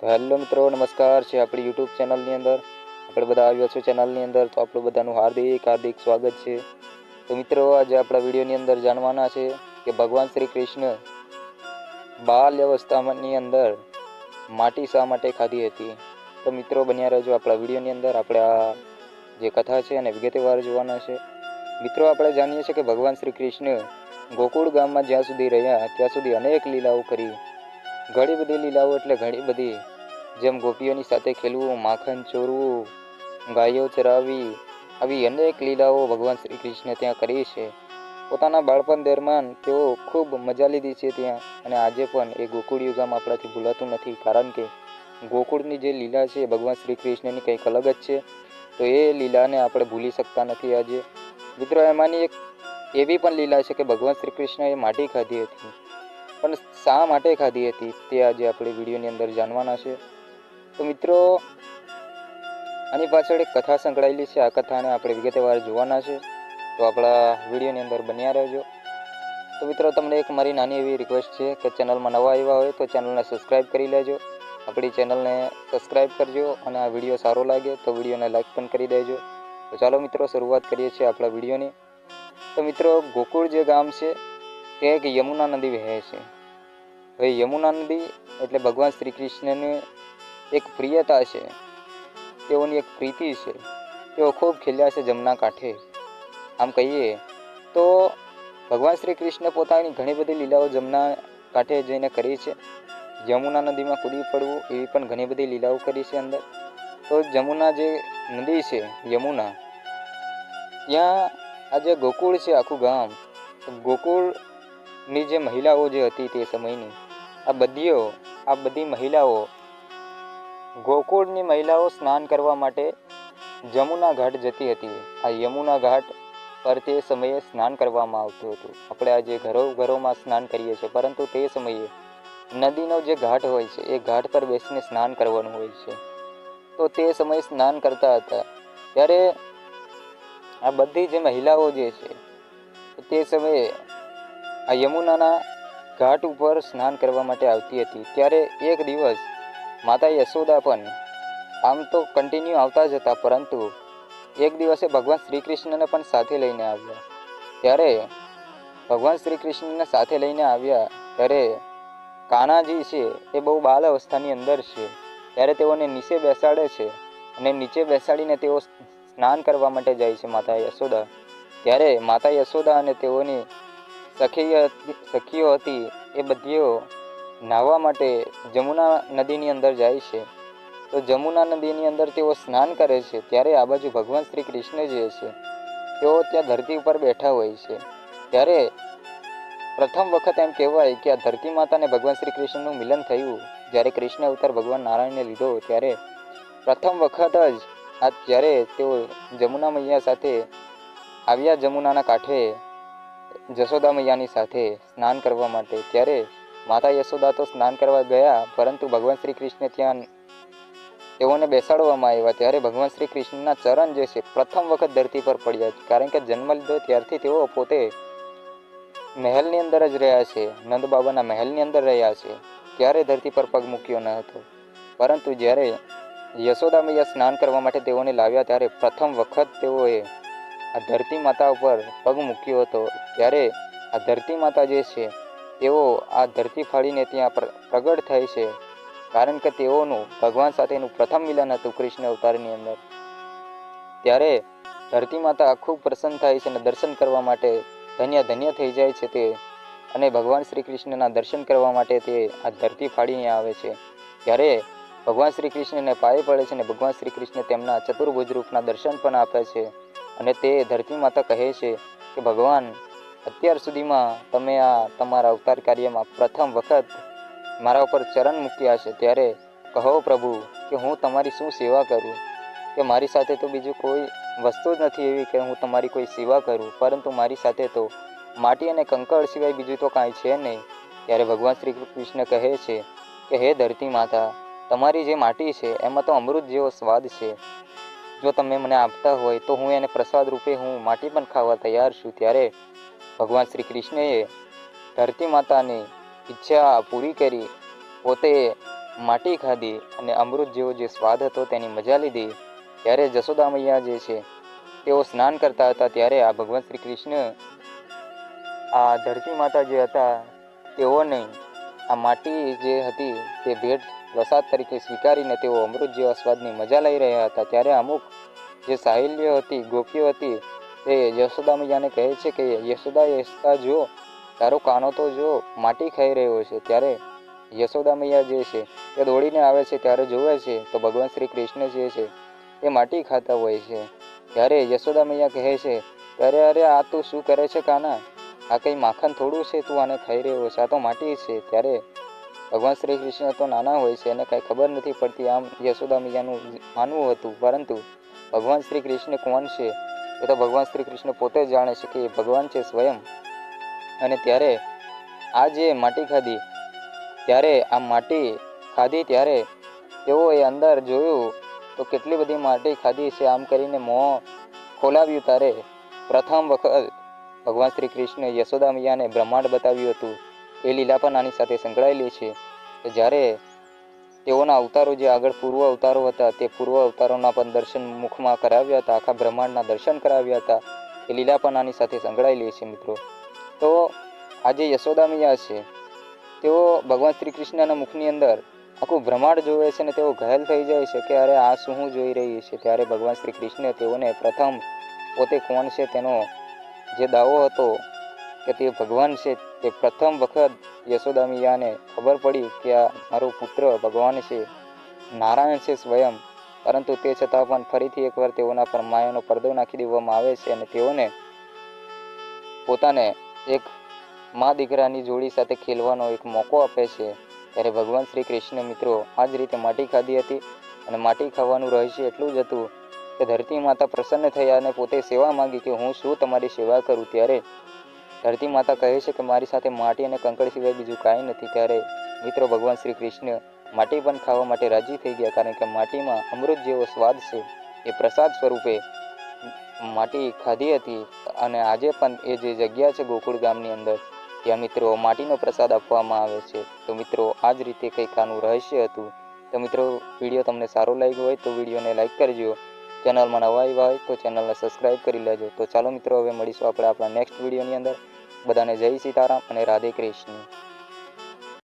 તો હેલો મિત્રો, નમસ્કાર છે આપણી યુટ્યુબ ચેનલની અંદર. આપણે બધા આવ્યા છો ચેનલની અંદર, તો આપણું બધાનું હાર્દિક હાર્દિક સ્વાગત છે. તો મિત્રો, આજે આપણા વિડીયોની અંદર જાણવાના છે કે ભગવાન શ્રી કૃષ્ણ બાલ અવસ્થાની અંદર માટી શા માટે ખાધી હતી? તો મિત્રો, બન્યા રહેજો આપણા વિડીયોની અંદર. આપણે આ જે કથા છે અને વિગતવાર જોવાના છે. મિત્રો, આપણે જાણીએ છીએ કે ભગવાન શ્રી કૃષ્ણ ગોકુળ ગામમાં જ્યાં સુધી રહ્યા, ત્યાં સુધી અનેક લીલાઓ કરી ઘણી બધી લીલાઓ એટલે ઘણી બધી. જેમ ગોપીઓની સાથે ખેલવું, માખણ ચોરવું, ગાયો ચરાવવી આવી અનેક લીલાઓ ભગવાન શ્રી કૃષ્ણે ત્યાં કરી છે. પોતાના બાળપણ દરમિયાન તેઓ ખૂબ મજા લીધી છે ત્યાં, અને આજે પણ એ ગોકુળ યુગામ આપણાથી ભૂલાતું નથી, કારણ કે ગોકુળની જે લીલા છે ભગવાન શ્રી કૃષ્ણની કંઈક અલગ જ છે. તો એ લીલાને આપણે ભૂલી શકતા નથી આજે. મિત્રો, એમાંની એક એવી પણ લીલા છે કે ભગવાન શ્રી કૃષ્ણએ માટી ખાધી હતી. પણ શા માટે ખાધી હતી તે આજે આપણે વિડીયોની અંદર જાણવાના છે. તો મિત્રો, આની પાછળ એક કથા સંકળાયેલી છે. આ કથાને આપણે વિગતવાર જોવાના છે. તો આપણા વિડીયોની અંદર બન્યા રહેજો. તો મિત્રો, તમને એક મારી નાની એવી રિક્વેસ્ટ છે કે ચેનલમાં નવા આવ્યા હોય તો ચેનલને સબસ્ક્રાઈબ કરી લેજો. આપણી ચેનલને સબસ્ક્રાઈબ કરજો અને આ વીડિયો સારો લાગે તો વિડીયોને લાઈક પણ કરી દેજો. તો ચાલો મિત્રો, શરૂઆત કરીએ છીએ આપણા વિડીયોની. તો મિત્રો, ગોકુળ જે ગામ છે, તે એક યમુના નદી વહે છે. હવે યમુના નદી એટલે ભગવાન શ્રી કૃષ્ણની એક પ્રિયતા છે. તેઓની એક પ્રીતિ છે. તેઓ ખૂબ ખેલ્યા છે જમના કાંઠે. આમ કહીએ તો ભગવાન શ્રી કૃષ્ણ પોતાની ઘણી બધી લીલાઓ જમના કાંઠે જઈને કરી છે. યમુના નદીમાં કૂદી પડવું એવી પણ ઘણી બધી લીલાઓ કરી છે અંદર. તો જમુના જે નદી છે, યમુના, ત્યાં આ જે ગોકુળ છે આખું ગામ, ગોકુળની જે મહિલાઓ જે હતી તે સમયની આ બધીઓ, આ બધી મહિલાઓ, ગોકુળની મહિલાઓ સ્નાન કરવા માટે જમુના ઘાટ જતી હતી. આ યમુના ઘાટ પર તે સમયે સ્નાન કરવામાં આવતું હતું. આપણે આજે ઘરો, ઘરોમાં સ્નાન કરીએ છીએ, પરંતુ તે સમયે નદીનો જે ઘાટ હોય છે, એ ઘાટ પર બેસીને સ્નાન કરવાનું હોય છે. તો તે સમયે સ્નાન કરતા હતા. ત્યારે આ બધી જે મહિલાઓ જે છે, તે સમયે આ યમુનાના ઘાટ ઉપર સ્નાન કરવા માટે આવતી હતી. ત્યારે એક દિવસ માતા યશોદા પણ આમ તો કન્ટિન્યુ આવતા જ હતા, પરંતુ એક દિવસે ભગવાન શ્રી કૃષ્ણને પણ સાથે લઈને આવ્યા. ત્યારે ભગવાન શ્રી કૃષ્ણને સાથે લઈને આવ્યા ત્યારે કાનાજી છે, એ બહુ બાલ અવસ્થાની અંદર છે. ત્યારે તેઓને નીચે બેસાડે છે અને નીચે બેસાડીને તેઓ સ્નાન કરવા માટે જાય છે માતા યશોદા. ત્યારે માતા યશોદા અને તેઓની સખી સખીઓ હતી એ બધીઓ નાહવા માટે જમુના નદીની અંદર જાય છે. તો જમુના નદીની અંદર તેઓ સ્નાન કરે છે, ત્યારે આ બાજુ ભગવાન શ્રી કૃષ્ણ જે છે, તેઓ ત્યાં ધરતી ઉપર બેઠા હોય છે. ત્યારે પ્રથમ વખત એમ કહેવાય કે આ ધરતી માતાને ભગવાન શ્રી કૃષ્ણનું મિલન થયું, જ્યારે કૃષ્ણ અવતાર ભગવાન નારાયણને લીધો, ત્યારે પ્રથમ વખત જ આ જ્યારે તેઓ જમુના મૈયા સાથે આવ્યા જમુનાના કાંઠે જશોદા મૈયાની સાથે સ્નાન કરવા માટે. ત્યારે માતા યશોદા તો સ્નાન કરવા ગયા, પરંતુ ભગવાન શ્રી કૃષ્ણ ત્યાં તેઓને બેસાડવામાં આવ્યા. ત્યારે ભગવાન શ્રી કૃષ્ણના ચરણ જે છે, પ્રથમ વખત ધરતી પર પડ્યા કારણ કે જન્મ લીધો ત્યારથી તેઓ પોતે મહેલની અંદર જ રહ્યા છે. નંદ બાબાના મહેલની અંદર રહ્યા છે. ત્યારે ધરતી પર પગ મૂક્યો ન હતો. પરંતુ જ્યારે યશોદા મૈયા સ્નાન કરવા માટે તેઓને લાવ્યા, ત્યારે પ્રથમ વખત તેઓએ આ ધરતી માતા ઉપર પગ મૂક્યો હતો, ત્યારે આ ધરતી માતા જે છે, તેઓ આ ધરતી ફાળીને ત્યાં પ્રગટ થાય છે. કારણ કે તેઓનું ભગવાન સાથેનું પ્રથમ મિલન હતું કૃષ્ણ અવતારની અંદર. ત્યારે ધરતી માતા ખૂબ પ્રસન્ન થાય છે અને દર્શન કરવા માટે ધન્ય ધન્ય થઈ જાય છે તે, અને ભગવાન શ્રી કૃષ્ણના દર્શન કરવા માટે તે આ ધરતી ફાળીને આવે છે. ત્યારે ભગવાન શ્રી કૃષ્ણને પાયે પડે છે અને ભગવાન શ્રી કૃષ્ણ તેમના ચતુર્ભુજ રૂપના દર્શન પણ આપે છે. અને તે ધરતી માતા કહે છે કે, ભગવાન, અત્યાર સુધીમાં તમે આ તમારા અવતાર કાર્યમાં પ્રથમ વખત મારા ઉપર ચરણ મૂક્યા છે. ત્યારે કહો પ્રભુ કે, હું તમારી શું સેવા કરું? કે મારી સાથે તો બીજું કોઈ વસ્તુ જ નથી એવી કે હું તમારી કોઈ સેવા કરું. પરંતુ મારી સાથે તો માટી અને કંકળ સિવાય બીજું તો કાંઈ છે નહીં. ત્યારે ભગવાન શ્રી કૃષ્ણ કહે છે કે, હે ધરતી માતા, તમારી જે માટી છે, એમાં તો અમૃત જેવો સ્વાદ છે. જો તમે મને આપતા હોય તો હું એને પ્રસાદ રૂપે હું માટી પણ ખાવા તૈયાર છું. ત્યારે ભગવાન શ્રી કૃષ્ણએ ધરતી માતાની ઈચ્છા પૂરી કરી, પોતે માટી ખાધી અને અમૃત જેવો જે સ્વાદ હતો તેની મજા લીધી. ત્યારે જશોદા મૈયા જે છે, તેઓ સ્નાન કરતા હતા ત્યારે આ ભગવાન શ્રી કૃષ્ણ આ ધરતી માતા જે હતા, તેઓને આ માટી જે હતી તે ભેટ પ્રસાદ તરીકે સ્વીકારીને તેઓ અમૃત જેવા સ્વાદની મજા લઈ રહ્યા હતા. ત્યારે અમુક જે સાહિલ્ય હતી, ગોપીઓ હતી તે યશોદા મૈયાને કહે છે કે, યશોદા યશતા જો, તારો કાનો તો જો, માટી ખાઈ રહ્યો છે. ત્યારે યશોદા મૈયા જે છે તે દોડીને આવે છે, ત્યારે જોવે છે, તો ભગવાન શ્રી કૃષ્ણ જે છે, એ માટી ખાતા હોય છે. ત્યારે યશોદા મૈયા કહે છે, અરે અરે, આ તું શું કરે છે, કાના? આ કંઈ માખણ થોડું છે, તું આને ખાઈ રહ્યો છે? આ તો માટી છે. ત્યારે ભગવાન શ્રી કૃષ્ણ તો નાના હોય છે, એને કાંઈ ખબર નથી પડતી આમ યશોદા મૈયાનું માનવું હતું. પરંતુ ભગવાન શ્રી કૃષ્ણ કોણ છે એ તો ભગવાન શ્રી કૃષ્ણ પોતે જાણે છે કે એ ભગવાન છે સ્વયં. અને ત્યારે આ જે માટી ખાધી, ત્યારે આ માટી ખાધી, ત્યારે તેઓએ અંદર જોયું, તો કેટલી બધી માટી ખાધી છે, આમ કરીને મોં ખોલાવ્યું. ત્યારે પ્રથમ વખત ભગવાન શ્રી કૃષ્ણ યશોદા મૈયાને બ્રહ્માંડ બતાવ્યું હતું. એ લીલા પણ આની સાથે સંકળાયેલી છે. જ્યારે તેઓના અવતારો જે આગળ પૂર્વ અવતારો હતા, તે પૂર્વ અવતારોના પણ દર્શન મુખમાં કરાવ્યા હતા, આખા બ્રહ્માંડના દર્શન કરાવ્યા હતા, એ લીલા પણ આની સાથે સંકળાયેલી છે મિત્રો. તો આજે યશોદા મૈયા છે. તેઓ ભગવાન શ્રી કૃષ્ણના મુખની અંદર આખું બ્રહ્માંડ જોવે છે ને તેઓ ઘાયલ થઈ જાય છે કે અરે આ શું હું જોઈ રહી છે? ત્યારે ભગવાન શ્રી કૃષ્ણ તેઓને પ્રથમ પોતે કોણ છે તેનો જે દાવો હતો કે તે ભગવાન છે તે પ્રથમ વખત યશોદા મૈયાને ખબર પડી કે આ મારો પુત્ર ભગવાન છે. નારાયણ છે સ્વયં, પરંતુ તે છતાં પણ ફરીથી એકવાર તેઓના પર માયાનો પડદો નાખી દેવામાં આવે છે અને તેઓને પોતાને એક મા દીકરાની જોડી સાથે ખેલવાનો એક મોકો આપે છે. ત્યારે ભગવાન શ્રી કૃષ્ણ મિત્રો, આ જ રીતે માટી ખાધી હતી અને માટી ખાવાનું રહસ્ય એટલું જ હતું કે ધરતી માતા પ્રસન્ન થયા અને પોતે સેવા માંગી કે હું શું તમારી સેવા કરું ત્યારે ધરતી માતા કહે છે કે મારી સાથે માટી અને કંકડ સિવાય બીજું કાંઈ નથી. ત્યારે મિત્રો ભગવાન શ્રી કૃષ્ણ માટી પણ ખાવા માટે રાજી થઈ ગયા કારણ કે માટીમાં અમૃત જેવો સ્વાદ છે. એ પ્રસાદ સ્વરૂપે માટી ખાધી હતી અને આજે પણ એ જે જગ્યા છે ગોકુળ ગામની અંદર, ત્યાં મિત્રો માટીનો પ્રસાદ આપવામાં આવે છે. તો મિત્રો આ જ રીતે કંઈક આનું રહસ્ય હતું. તો મિત્રો, વીડિયો તમને સારો લાગ્યો હોય તો વિડીયોને લાઇક કરજો. ચેનલમાં નવા આવ્યા હોય તો ચેનલને સબસ્ક્રાઈબ કરી લેજો. તો ચાલો મિત્રો, હવે મળીશું આપણે આપણા નેક્સ્ટ વિડીયોની અંદર. બધાને જય સીતારામ અને રાધે કૃષ્ણ.